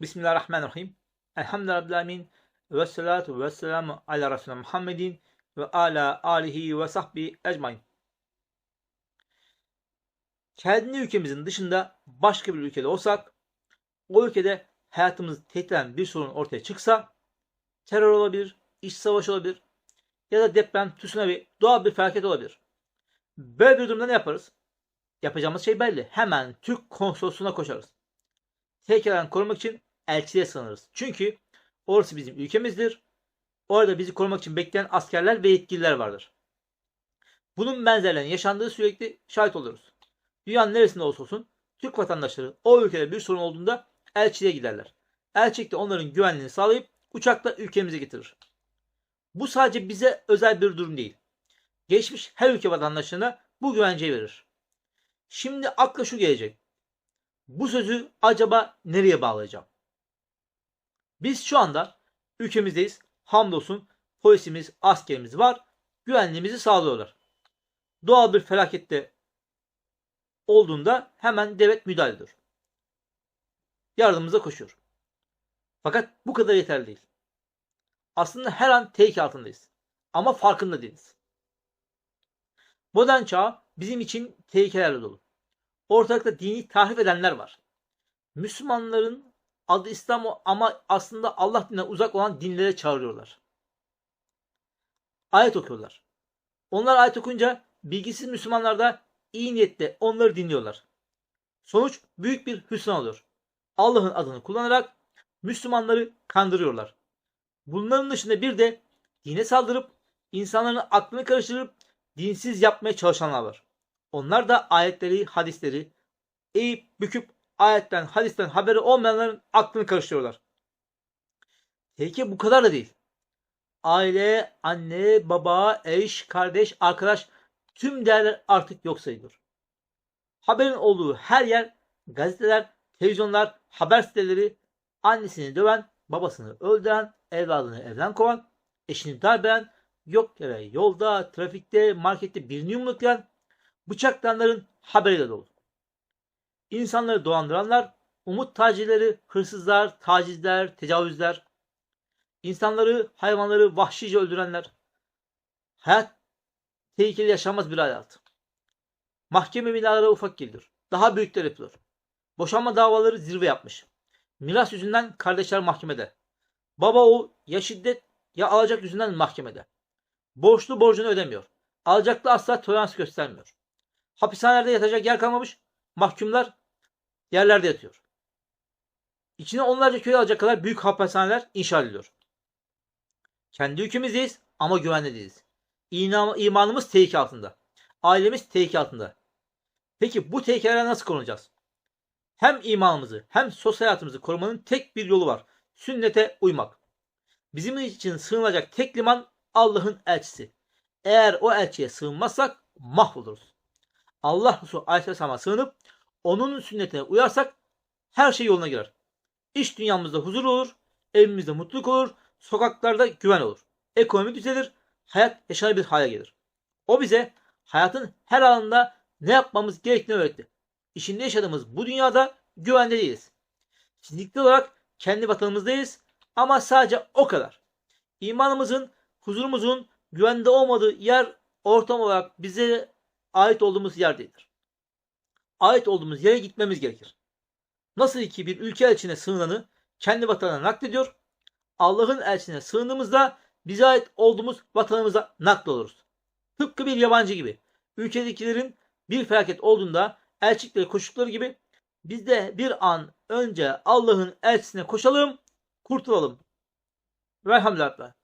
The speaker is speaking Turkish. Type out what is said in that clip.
Bismillahirrahmanirrahim. Elhamdülillahi Rabbil Alemin. Ve salatu ve selamu ala Resulü Muhammedin ve ala alihi ve sahbihi ecmain. Kendi ülkemizin dışında başka bir ülkede olsak, o ülkede hayatımızı tehdit eden bir sorun ortaya çıksa, terör olabilir, iç savaş olabilir ya da deprem, tsunami, doğal bir felaket olabilir. Böyle bir durumda ne yaparız? Yapacağımız şey belli. Hemen Türk konsolosluğuna koşarız. Tekrardan korumak için elçiliğe sığınırız. Çünkü orası bizim ülkemizdir. Orada bizi korumak için bekleyen askerler ve yetkililer vardır. Bunun benzerlerinin yaşandığı sürekli şahit oluruz. Dünyanın neresinde olursa olsun Türk vatandaşları o ülkede bir sorun olduğunda elçiliğe giderler. Elçilik de onların güvenliğini sağlayıp uçakla ülkemize getirir. Bu sadece bize özel bir durum değil. Geçmiş her ülke vatandaşlarına bu güvenceyi verir. Şimdi akla şu gelecek. Bu sözü acaba nereye bağlayacağım? Biz şu anda ülkemizdeyiz. Hamdolsun polisimiz, askerimiz var. Güvenliğimizi sağlıyorlar. Doğal bir felakette olduğunda hemen devlet müdahale ediyor. Yardımımıza koşuyor. Fakat bu kadar yeterli değil. Aslında her an tehlike altındayız. Ama farkında değiliz. Modern çağ bizim için tehlikelerle dolu. Ortalıkta dini tahrif edenler var. Müslümanların adı İslam ama aslında Allah dinine uzak olan dinlere çağırıyorlar. Ayet okuyorlar. Onlar ayet okunca bilgisiz Müslümanlar da iyi niyetle onları dinliyorlar. Sonuç büyük bir hüsran oluyor. Allah'ın adını kullanarak Müslümanları kandırıyorlar. Bunların dışında bir de dine saldırıp insanların aklını karıştırıp dinsiz yapmaya çalışanlar var. Onlar da ayetleri, hadisleri eğip büküp ayetten, hadisten haberi olmayanların aklını karıştırıyorlar. Tehlike bu kadar da değil. Aile, anne, baba, eş, kardeş, arkadaş tüm değerler artık yok sayılır. Haberin olduğu her yer gazeteler, televizyonlar, haber siteleri annesini döven, babasını öldüren, evladını evden kovan, eşini darbeden, yok yere yolda, trafikte, markette birini yumruklayan, bıçaklanların haberiyle dolu. İnsanları dolandıranlar, umut tacirleri, hırsızlar, tacizler, tecavüzler, insanları, hayvanları vahşice öldürenler, hayat tehlikeli yaşanmaz bir hayat. Mahkeme binaları ufak gelir. Daha büyükler yapılır. Boşanma davaları zirve yapmış. Miras yüzünden kardeşler mahkemede. Baba oğul ya şiddet ya alacak yüzünden mahkemede. Borçlu borcunu ödemiyor. Alacaklı asla tolerans göstermiyor. Hapishanelerde yatacak yer kalmamış. Mahkumlar yerlerde yatıyor. İçine onlarca köy alacak kadar büyük hapishaneler inşa ediliyor. Kendi ülkemizdeyiz ama güvenli değiliz. İman, imanımız tehlike altında. Ailemiz tehlike altında. Peki bu tehlikelere nasıl korunacağız? Hem imanımızı hem sosyal hayatımızı korumanın tek bir yolu var. Sünnete uymak. Bizim için sığınacak tek liman Allah'ın elçisi. Eğer o elçiye sığınmazsak mahvoluruz. Allah Resulü Aleyhisselam'a sığınıp onun sünnetine uyarsak her şey yoluna girer. İş dünyamızda huzur olur, evimizde mutluluk olur, sokaklarda güven olur. Ekonomi düzelir, hayat yaşanabilir hale gelir. O bize hayatın her alanında ne yapmamız gerektiğini öğretti. İçinde yaşadığımız bu dünyada güvende değiliz. Fiziksel olarak kendi vatanımızdayız ama sadece o kadar. İmanımızın, huzurumuzun güvende olmadığı yer ortam olarak bize ait olduğumuz yer değildir. Ait olduğumuz yere gitmemiz gerekir. Nasıl ki bir ülke elçine sığınanı kendi vatanına naklediyor, Allah'ın elçine sığındığımızda bize ait olduğumuz vatanımıza nakloluruz. Tıpkı bir yabancı gibi. Ülkedekilerin bir felaket olduğunda elçikleri koştukları gibi biz de bir an önce Allah'ın elçisine koşalım, kurtulalım. Velhamdülillah.